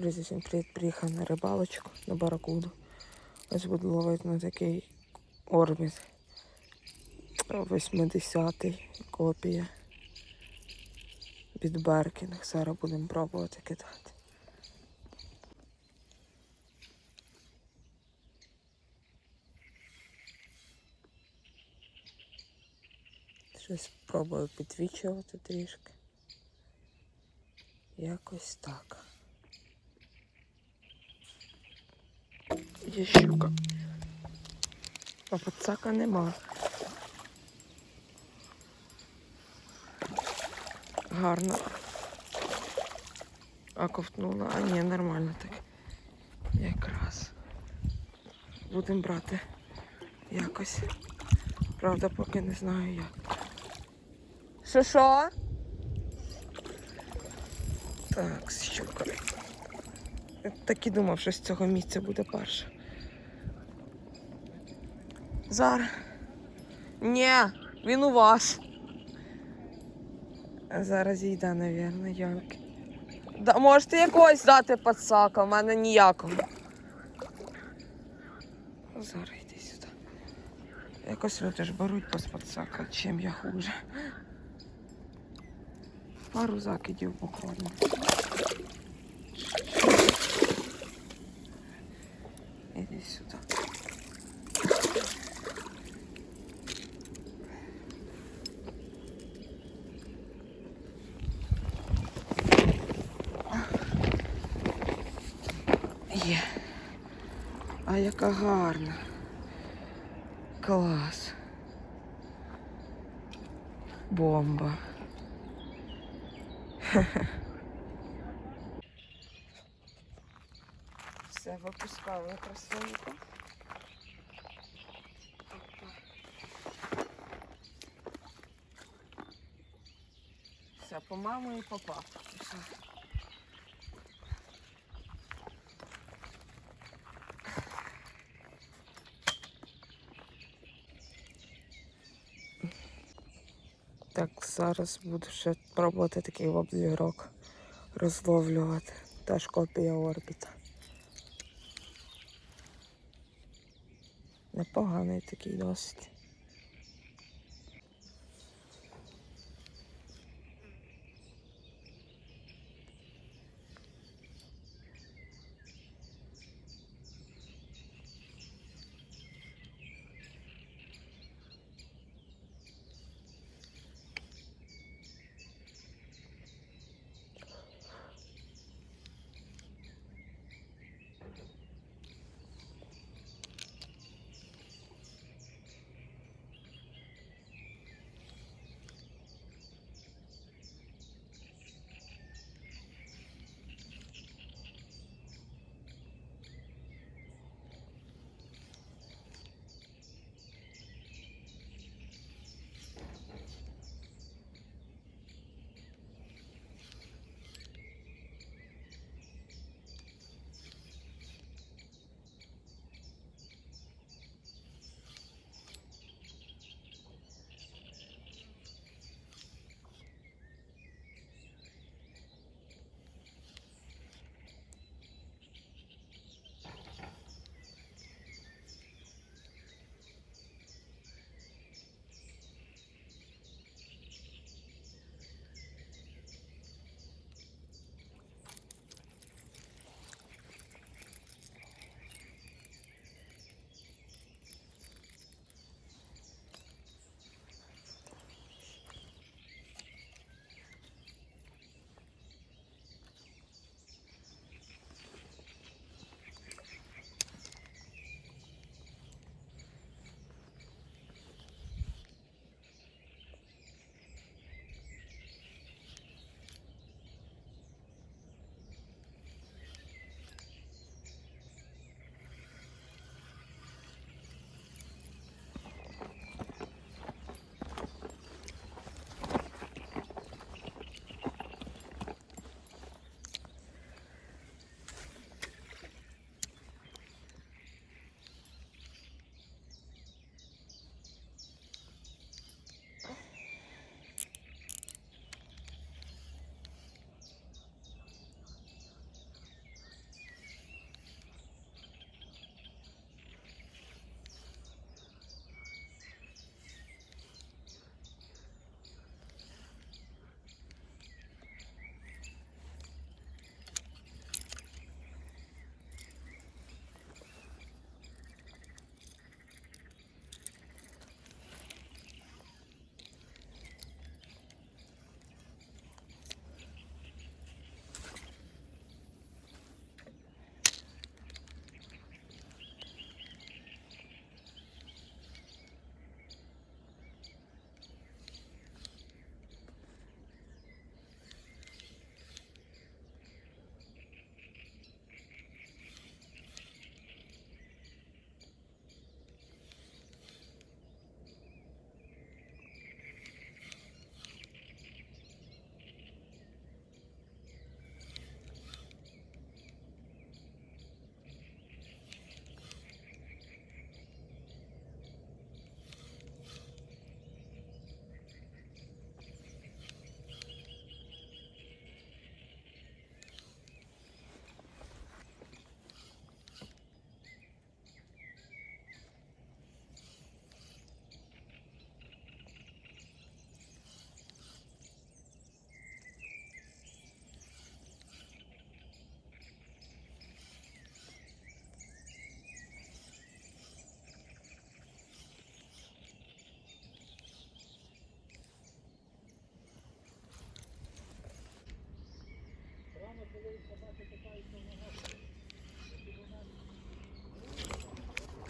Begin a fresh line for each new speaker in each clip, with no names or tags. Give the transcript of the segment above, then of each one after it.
Друзі, всім приїхав на рибалочку на баракуду. Ось буду ловити на такий орбіт. 80-й копія. Під Беркінг. Зараз будемо пробувати кидати. Щось пробую підвічувати трішки. Якось так. Є щука. А пацака нема. Гарно. А ковтнула. А ні, нормально так. Якраз. Будемо брати якось. Правда, поки не знаю як. Що що? Так, щука. Я так і думав, що з цього місця буде перше. Зараз. Ні, він у вас. Зараз їде, напевно, як. Да, можете якогось дати пацака, в мене ніякого. Зараз йди сюди. Якось люди ж беруть без пацака, чим я хуже. Пару закидів буквально. Іди сюди. Є. А яка гарна. Клас. Бомба. Все, випускали красивенько. Все, по маму і по папу. Все. Так, зараз буду ще пробувати такий воблірок розловлювати. Теж копія орбіта. Непоганий такий досить.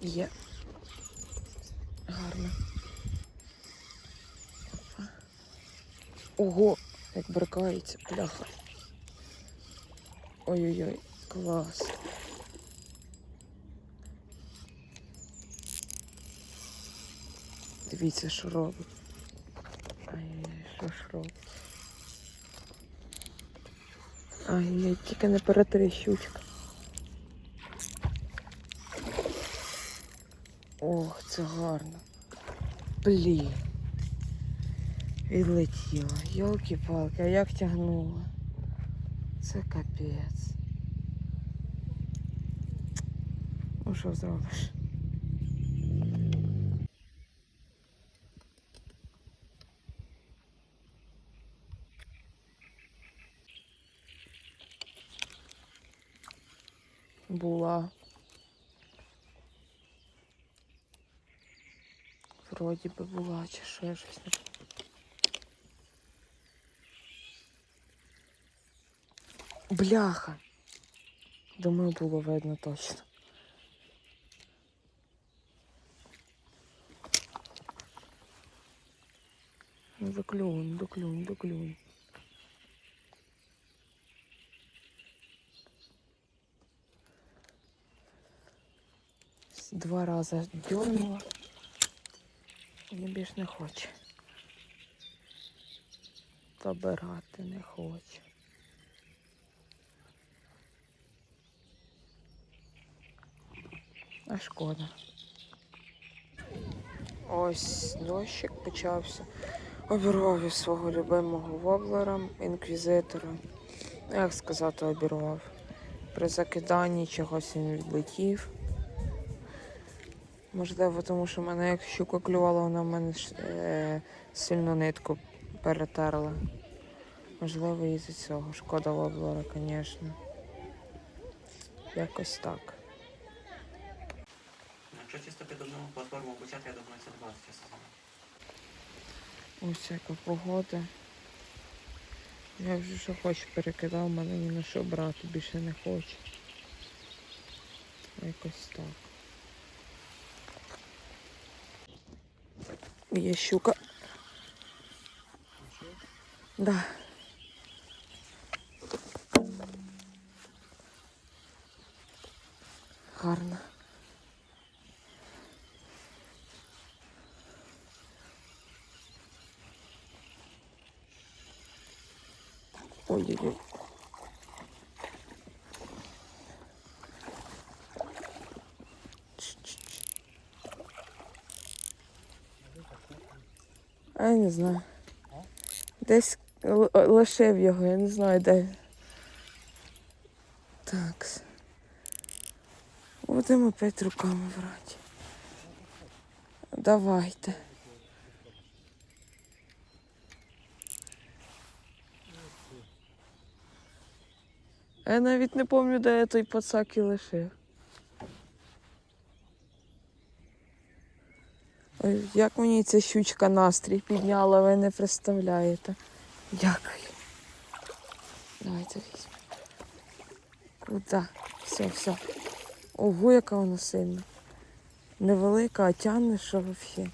Є. Гарно. Ого, як брикається, пляха. Ой-ой-ой, клас. Дивіться, що робить. Ай-яй, що ж робить. Ай-яй, тільки не перетри щучка. Ох, це гарно. Блін. Відлетіла. Йолки-палки, а як тягнула. Це капець. Ну що зробиш? Була. Вроді би була, чи ще щось не. Бляха. Думаю, було видно точно. Ну, доклюнь, доклюнь, доклюнь. Два рази дернула. І більш не хоче. Побирати не хоче. А шкода. Ось дощик почався. Обірвав свого любимого воблера, інквізитора. Як сказати, обірвав. При закиданні чогось він відлетів. Можливо, тому що мене як щука клювала, вона в мене е, сильно нитку перетерла. Можливо, із-за цього. Шкода воблера, звісно. Якось так.
Ну, Якщо чисто під одну платформу почати, я думаю, це 20 часов.
Ось яка погода. Я вже що хочу перекидав, мене ні на що брати, більше не хочу. Якось так. Є щука. Да. Гарно. Ой-ой-ой. Ч-ч-ч. А я не знаю. Десь лишив його, я не знаю де. Так. Будемо опять руками брати. Давайте. Я навіть не пам'ятаю, де я той пацак і лишив. Як мені ця щучка настрій підняла, ви не представляєте. Дякую. Давайте візьмемо. Куда? Все, все. Ого, яка вона сильна. Невелика, а тягне, що взагалі.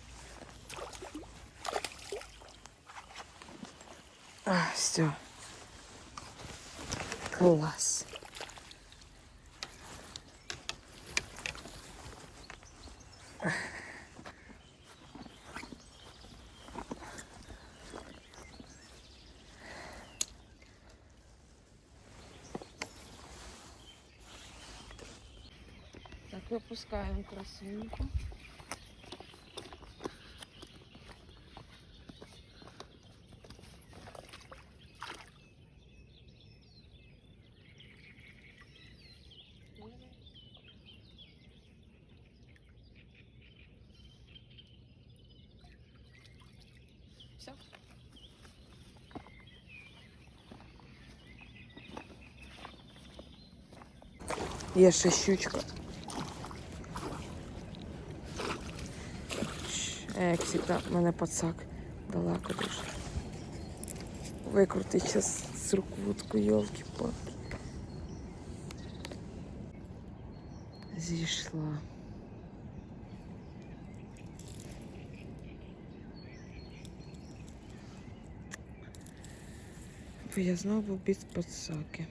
А, все. Клас. Так, випускаємо красуньку. Все. Є щучка. Як завжди, мене пацак далеко дуже. Викрутить зараз з руквутку, йолки палки Зійшла. Бо я знову обід пацаки.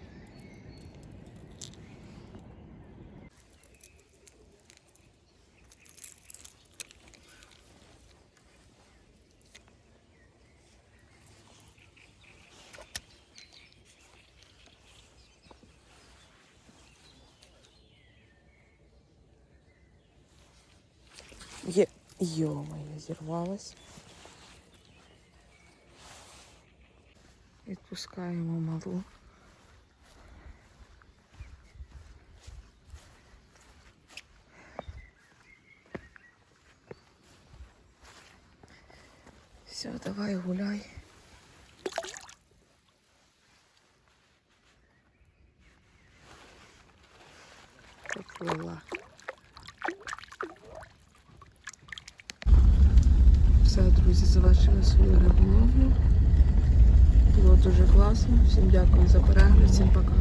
Є. Йо-моє, зірвалась. Відпускаємо малу. Все, давай гуляй. Було дуже класно. Всім дякую за перегляд, всім пока.